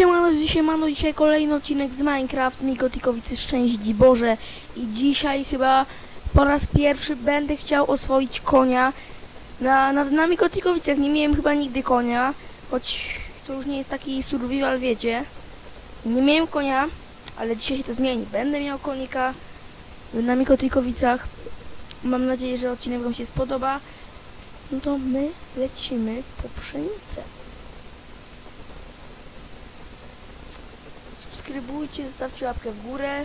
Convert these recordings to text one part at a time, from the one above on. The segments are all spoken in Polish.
Siemano, siemano, dzisiaj kolejny odcinek z Minecraft, Mikotikowicy Szczęść Boże. I dzisiaj chyba po raz pierwszy będę chciał oswoić konia. Na, na, na Mikotikowicach, nie miałem chyba nigdy konia, choć to już nie jest taki survival, wiecie, nie miałem konia, ale dzisiaj się to zmieni, będę miał konika na Mikotikowicach, mam nadzieję, że odcinek Wam się spodoba, no to my lecimy po pszenicę. Subskrybujcie, zostawcie łapkę w górę,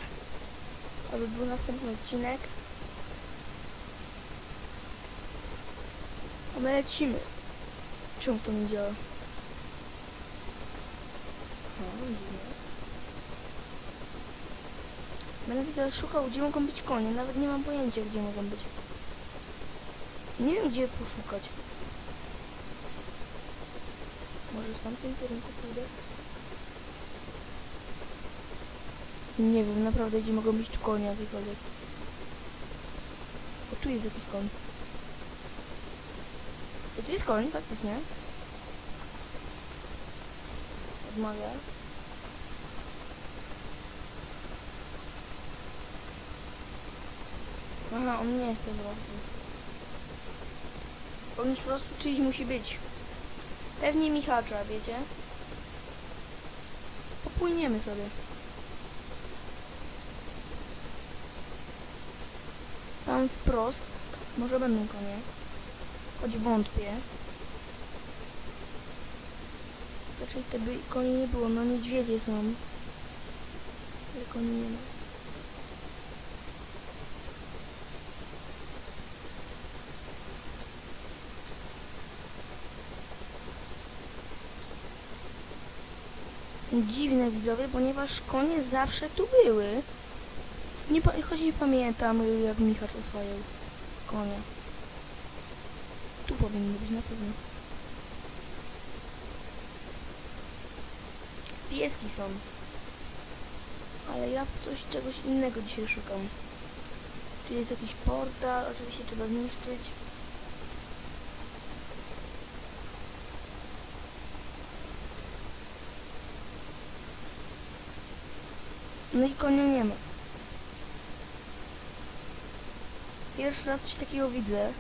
aby był następny odcinek. A my lecimy. Czemu to nie działa? Będę teraz szukał, gdzie mogą być konie. Nawet nie mam pojęcia, gdzie mogą być. Nie wiem, gdzie poszukać. Może w tamtym kierunku pójdę? Nie wiem, naprawdę gdzie mogą być tu konie jakiekolwiek. O, tu jest jakiś koń. O, tu jest koń, faktycznie. Odmawia. Aha, on nie po prostu. On już po prostu czyjś musi być. Pewnie Michacza, wiecie? Popłyniemy sobie. Tam wprost. Może będą konie. Choć wątpię. Raczej te by koni nie było. No niedźwiedzie są. Ale koni nie ma. Dziwne widzowie, ponieważ konie zawsze tu były. Nie, choć nie pamiętam, y, jak Michał oswajał konia. Tu powinny być na pewno. Pieski są. Ale ja coś, czegoś innego dzisiaj szukam. Tu jest jakiś portal, oczywiście trzeba zniszczyć. No i konia nie ma. Pierwszy raz coś takiego widzę.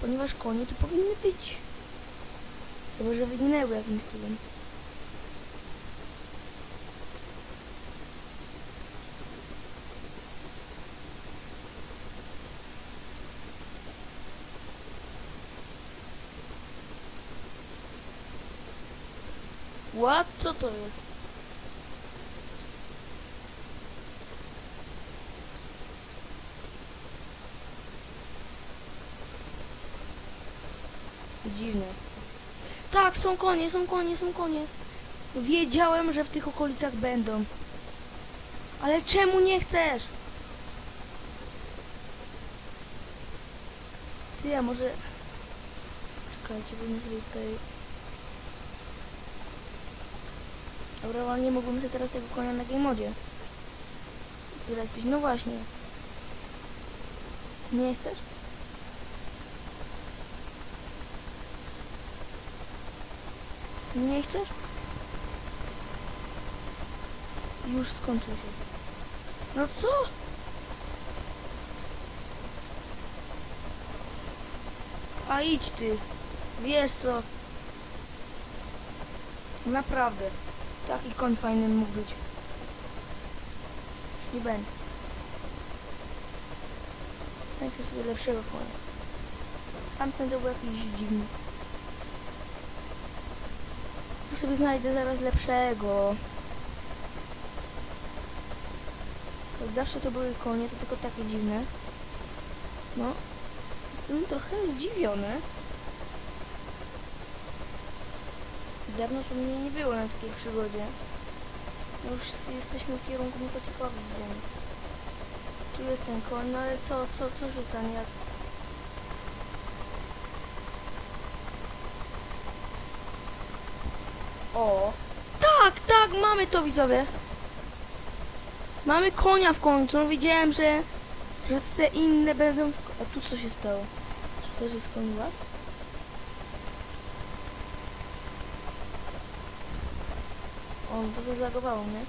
Ponieważ konie tu powinny być. Chyba, że wyginęły jakimś cudem. What? Co to jest? Dziwne. Tak, są konie, są konie, są konie. Wiedziałem, że w tych okolicach będą. Ale czemu nie chcesz? Ty, a może... Czekajcie, bym sobie tutaj... Dobra, ale nie mógłbym sobie teraz tego konia na game modzie. Zrespić, no właśnie. Nie chcesz? Nie chcesz? Już skończył się. No co? A idź ty. Wiesz co? Naprawdę. Taki koń fajny mógł być. Już nie będę. Znajdę sobie lepszego konia. Tamten to był jakiś dziwny. Ja sobie znajdę zaraz lepszego. Choć zawsze to były konie, to tylko takie dziwne. No, jestem trochę zdziwiony. Dawno tu mnie nie było na takiej przygodzie. No już jesteśmy w kierunku Mikotikowi, widzimy. Tu jest ten koń, no ale co, co, co się stanie jak... O! Tak, tak, mamy to widzowie. Mamy konia w końcu. No widziałem, że, że te inne będą... W... A tu co się stało? Tu też jest koń ład? O, to by zlagowało mnie.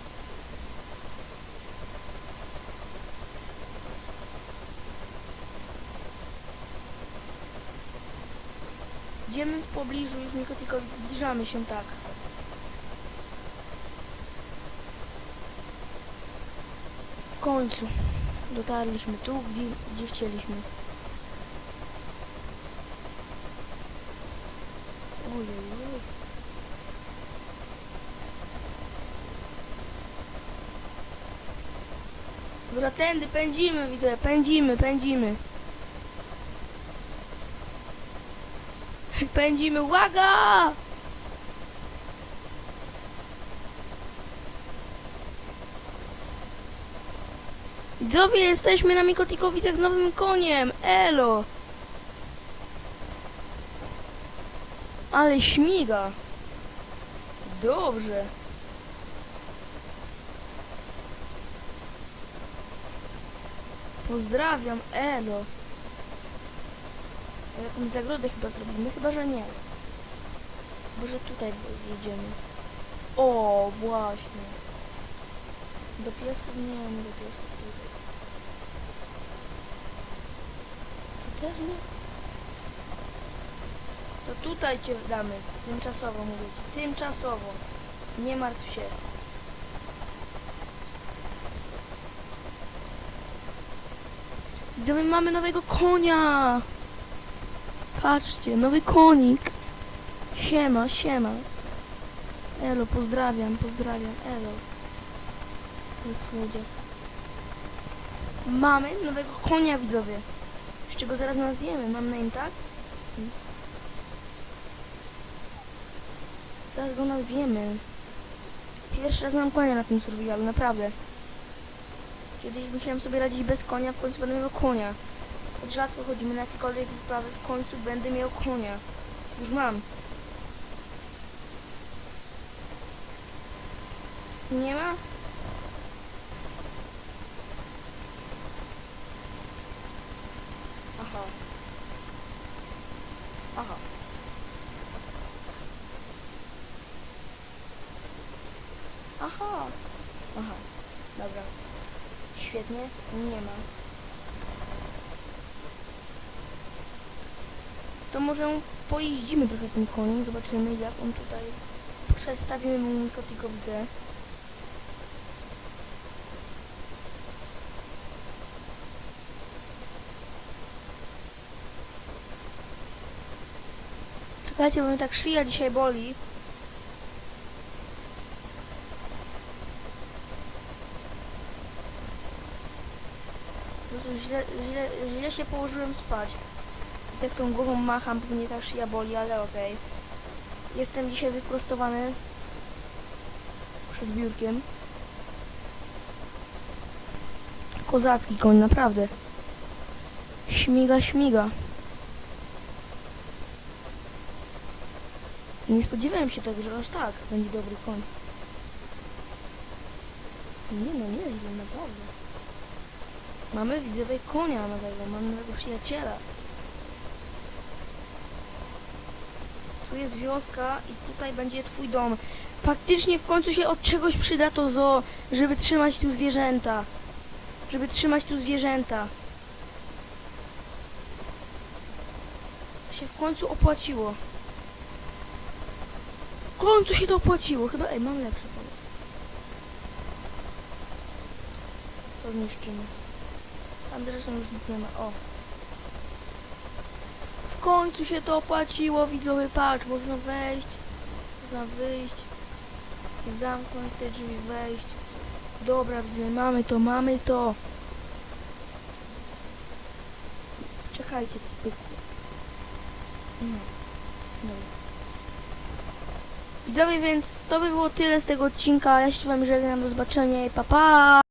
Idziemy w pobliżu już Nikotikowic, zbliżamy się tak. Końcu dotarliśmy tu, gdzie, gdzie chcieliśmy. Ojej. Dobra, tędy pędzimy, widzę, pędzimy, pędzimy. Pędzimy, uwaga! Widzowie, jesteśmy na Mikotikowicach z nowym koniem, elo! Ale śmiga. Dobrze. Pozdrawiam, elo. Jakąś zagrodę chyba zrobimy, chyba że nie. Chyba że tutaj jedziemy. O, właśnie. Do piesków? Nie, nie do piesków. Tu też nie? To tutaj cię damy. Tymczasowo mówię ci. Tymczasowo. Nie martw się. Widzowie, mamy nowego konia. Patrzcie, nowy konik. Siema, siema. Elo, pozdrawiam, pozdrawiam, elo. Słodziak. Mamy nowego konia, widzowie. Z czego zaraz nazwiemy. Mam name, tak? Hmm. Zaraz go nazwiemy. Pierwszy raz mam konia na tym survivalu, naprawdę. Kiedyś musiałem sobie radzić bez konia, w końcu będę miał konia. Choć rzadko chodzimy na jakiekolwiek wyprawy, w końcu będę miał konia. Już mam. Nie ma? Aha. Aha. Aha. Aha. Dobra. Świetnie. Nie ma. To może pojeździmy trochę tym koniem, zobaczymy jak on tutaj... Przedstawimy mu Nikotikowicę. Czekajcie, bo mnie tak szyja dzisiaj boli. Prostu źle, źle, źle się położyłem spać. I tak tą głową macham, bo mnie tak szyja boli, ale okej. Jestem dzisiaj wyprostowany przed biurkiem. Kozacki koń, naprawdę. Śmiga, śmiga. Nie spodziewałem się tego, że aż tak będzie dobry koń. Nie no, nieźle, naprawdę. Mamy widzowie konia nowego, mamy nowego przyjaciela. Tu jest wioska i tutaj będzie twój dom. Faktycznie w końcu się od czegoś przyda to zoo, żeby trzymać tu zwierzęta. Żeby trzymać tu zwierzęta. Się w końcu opłaciło. Końcu się to opłaciło. Chyba, ej, mam lepszy pomysł. To zniszczymy. Tam zresztą już nic nie ma. O. W końcu się to opłaciło, widzowie, patrz, można wejść, można wyjść, zamknąć te drzwi, wejść. Dobra, widzowie, mamy to, mamy to. Czekajcie, to spykło. No. Widzowie, więc to by było tyle z tego odcinka. Ja się wam żegnam, do zobaczenia i pa pa!